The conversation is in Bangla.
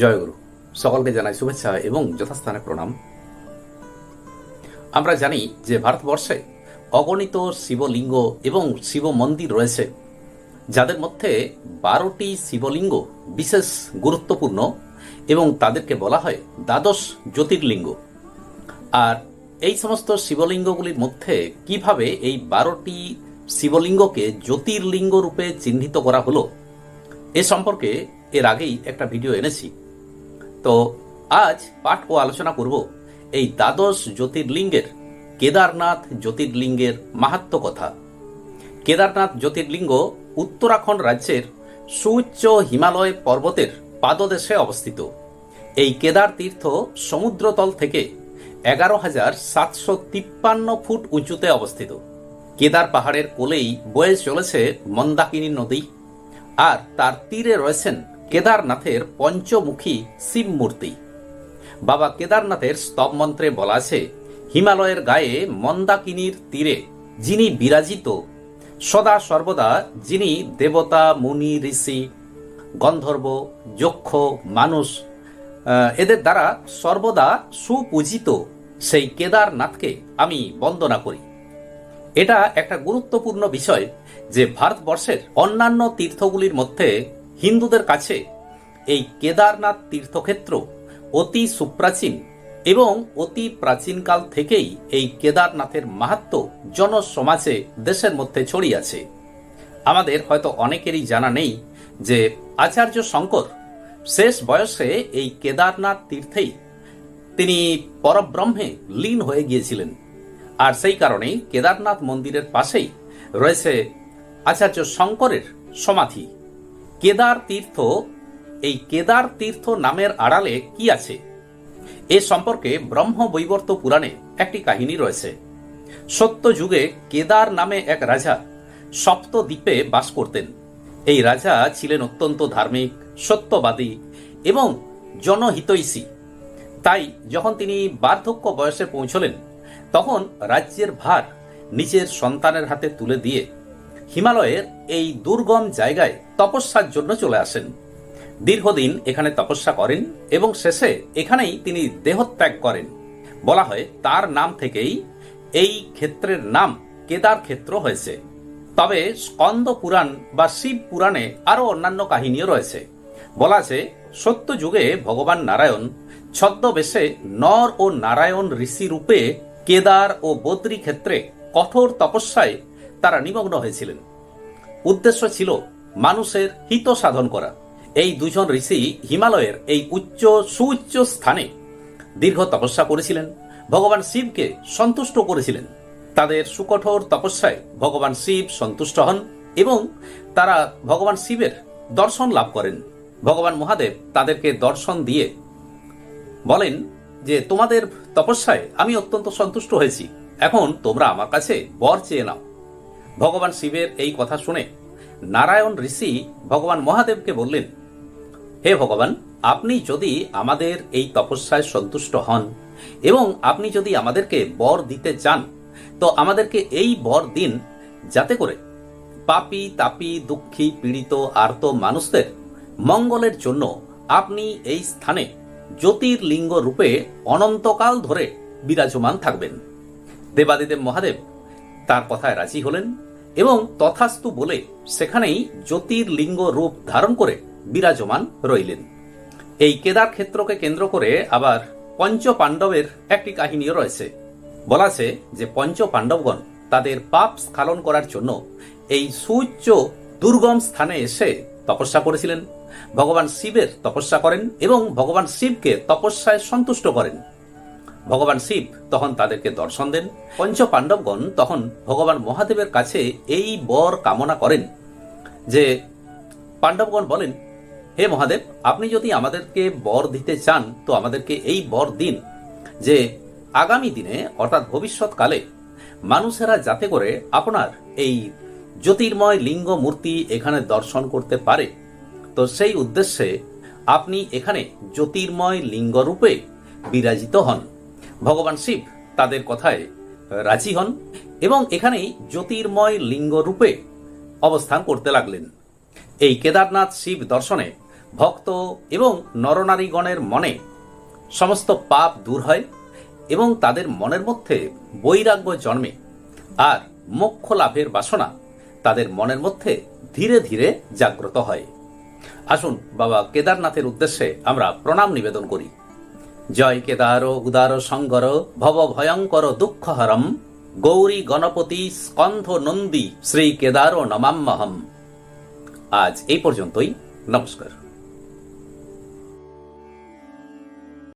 জয়গুরু সকলকে জানাই শুভেচ্ছা এবং যথাস্থানে প্রণাম। আমরা জানি যে ভারতবর্ষে অগণিত শিবলিঙ্গ এবং শিব মন্দির রয়েছে, যাদের মধ্যে বারোটি শিবলিঙ্গ বিশেষ গুরুত্বপূর্ণ এবং তাদেরকে বলা হয় দ্বাদশ জ্যোতির্লিঙ্গ। আর এই সমস্ত শিবলিঙ্গগুলির মধ্যে কীভাবে এই বারোটি শিবলিঙ্গকে জ্যোতির্লিঙ্গ রূপে চিহ্নিত করা হলো, এ সম্পর্কে এর আগেই একটা ভিডিও এনেছি। তো আজ পাঠ ও আলোচনা করব এই দ্বাদশ জ্যোতির্লিঙ্গের কেদারনাথ জ্যোতির্লিঙ্গের মাহাত্ম কথা। কেদারনাথ জ্যোতির্লিঙ্গ উত্তরাখণ্ড রাজ্যের সুউচ্চ হিমালয় পর্বতের পাদদেশে অবস্থিত। এই কেদার তীর্থ সমুদ্রতল থেকে এগারো হাজার সাতশো তিপ্পান্ন ফুট উঁচুতে অবস্থিত। কেদার পাহাড়ের কোলেই বয়ে চলেছে মন্দাকিনী নদী। আর তার তীরে রয়েছেন কেদারনাথের পঞ্চমুখী শিব মূর্তি। বাবা কেদারনাথের স্তব মন্ত্রে বলা আছে, হিমালয়ের গায়ে মন্দাকিনীর তীরে যিনি বিরাজিত, সদা সর্বদা যিনি দেবতা, মুনি, ঋষি, গন্ধর্ব, যক্ষ, মানুষ এদের দ্বারা সর্বদা সুপূজিত সেই কেদারনাথকে আমি বন্দনা করি। এটা একটা গুরুত্বপূর্ণ বিষয় যে ভারতবর্ষের অন্যান্য তীর্থগুলির মধ্যে হিন্দুদের কাছে এই কেদারনাথ তীর্থক্ষেত্র অতি সুপ্রাচীন এবং অতি প্রাচীনকাল থেকেই এই কেদারনাথের মাহাত্ম জনসমাজে দেশের মধ্যে ছড়িয়ে আছে। আমাদের হয়তো অনেকেরই জানা নেই যে আচার্য শঙ্কর শেষ বয়সে এই কেদারনাথ তীর্থেই তিনি পরব্রহ্মে লীন হয়ে গিয়েছিলেন। আর সেই কারণেই কেদারনাথ মন্দিরের পাশেই রয়েছে আচার্য শঙ্করের সমাধি। কেদার তীর্থ, এই কেদার তীর্থ নামের আড়ালে কি আছে? এ সম্পর্কে ব্রহ্ম বৈবর্ত পুরাণে একটি কাহিনী রয়েছে। সত্য যুগে কেদার নামে এক রাজা সপ্তদ্বীপে বাস করতেন। এই রাজা ছিলেন অত্যন্ত ধার্মিক, সত্যবাদী এবং জনহিতৈষী। তাই যখন তিনি বার্ধক্য বয়সে পৌঁছলেন, তখন রাজ্যের ভার নিজের সন্তানের হাতে তুলে দিয়ে হিমালয়ের এই দুর্গম জায়গায় তপস্যার জন্য চলে আসেন। দীর্ঘদিন এখানে তপস্যা করেন এবং শেষে এখানেই তিনি দেহত্যাগ করেন। বলা হয় তার নাম থেকেই এই ক্ষেত্রের নাম কেদার ক্ষেত্র হয়েছে। তবে স্কন্দ পুরাণ বা শিব পুরাণে আরও অন্যান্য কাহিনীও রয়েছে। বলা আছে সত্য যুগে ভগবান নারায়ণ ছদ্মবেশে নর ও নারায়ণ ঋষি রূপে কেদার ও বদ্রী ক্ষেত্রে কঠোর তপস্যায় তারা নিমগ্ন হয়েছিলেন। উদ্দেশ্য ছিল মানুষের হিত সাধন করা। এই দুজন ঋষি হিমালয়ের এই উচ্চ, সুউচ্চ স্থানে দীর্ঘ তপস্যা করেছিলেন। ভগবান শিবকে সন্তুষ্ট করেছিলেন। তাদের সুকঠোর তপস্যায় ভগবান শিব সন্তুষ্ট হন এবং তারা ভগবান শিবের দর্শন লাভ করেন। ভগবান মহাদেব তাদেরকে দর্শন দিয়ে বলেন যে, তোমাদের তপস্যায় আমি অত্যন্ত সন্তুষ্ট হয়েছি। এখন তোমরা আমার কাছে বর চেয়ে নাও। ভগবান শিবের এই কথা শুনে নারায়ণ ঋষি ভগবান মহাদেবকে বললেন, হে ভগবান, আপনি যদি আমাদের এই তপস্যায় সন্তুষ্ট হন এবং আপনি যদি আমাদেরকে বর দিতে চান, তো আমাদেরকে এই বর দিন যাতে করে পাপি, তাপি, দুঃখী, পীড়িত, আর্ত মানুষদের মঙ্গলের জন্য আপনি এই স্থানে জ্যোতির্লিঙ্গ রূপে অনন্তকাল ধরে বিরাজমান থাকবেন। দেবাদিদেব মহাদেব তার কথায় রাজি হলেন। এবং তথাস্তু বলে সেখানেই জ্যোতির্লিঙ্গ রূপ ধারণ করে বিরাজমান রইলেন। এই কেদার ক্ষেত্রকে কেন্দ্র করে আবার পঞ্চ পাণ্ডবের একটি কাহিনীও রয়েছে। বলা আছে যে পঞ্চ পাণ্ডবগণ তাদের পাপ স্খালন করার জন্য এই সুউচ্চ দুর্গম স্থানে এসে তপস্যা করেছিলেন। ভগবান শিবের তপস্যা করেন এবং ভগবান শিবকে তপস্যায় সন্তুষ্ট করেন। ভগবান শিব তখন তাদেরকে দর্শন দেন। পঞ্চ পাণ্ডবগণ তখন ভগবান মহাদেবের কাছে এই বর কামনা করেন যে, পাণ্ডবগণ বলেন, হে মহাদেব, আপনি যদি আমাদেরকে বর দিতে চান, তো আমাদেরকে এই বর দিন যে, আগামী দিনে, অর্থাৎ ভবিষ্যৎকালে, মানুষেরা যাতে করে আপনার এই জ্যোতির্ময় লিঙ্গ মূর্তি এখানে দর্শন করতে পারে। তো সেই উদ্দেশ্যে আপনি এখানে জ্যোতির্ময় লিঙ্গরূপে বিরাজিত হন। ভগবান শিব তাদের কথায় রাজি হন এবং এখানেই জ্যোতির্ময় লিঙ্গ রূপে অবস্থান করতে লাগলেন। এই কেদারনাথ শিব দর্শনে ভক্ত এবং নরনারীগণের মনে সমস্ত পাপ দূর হয় এবং তাদের মনের মধ্যে বৈরাগ্য জন্মে আর মোক্ষ লাভের বাসনা তাদের মনের মধ্যে ধীরে ধীরে জাগ্রত হয়। আসুন বাবা কেদারনাথের উদ্দেশ্যে আমরা প্রণাম নিবেদন করি। জয় কেদার, উদার সঙ্গর ভব ভয়ঙ্কর দুঃখহরম। গৌরী গণপতি স্কন্ধ নন্দী, শ্রী কেদার নমাম্মহম। আজ এই পর্যন্তই। নমস্কার।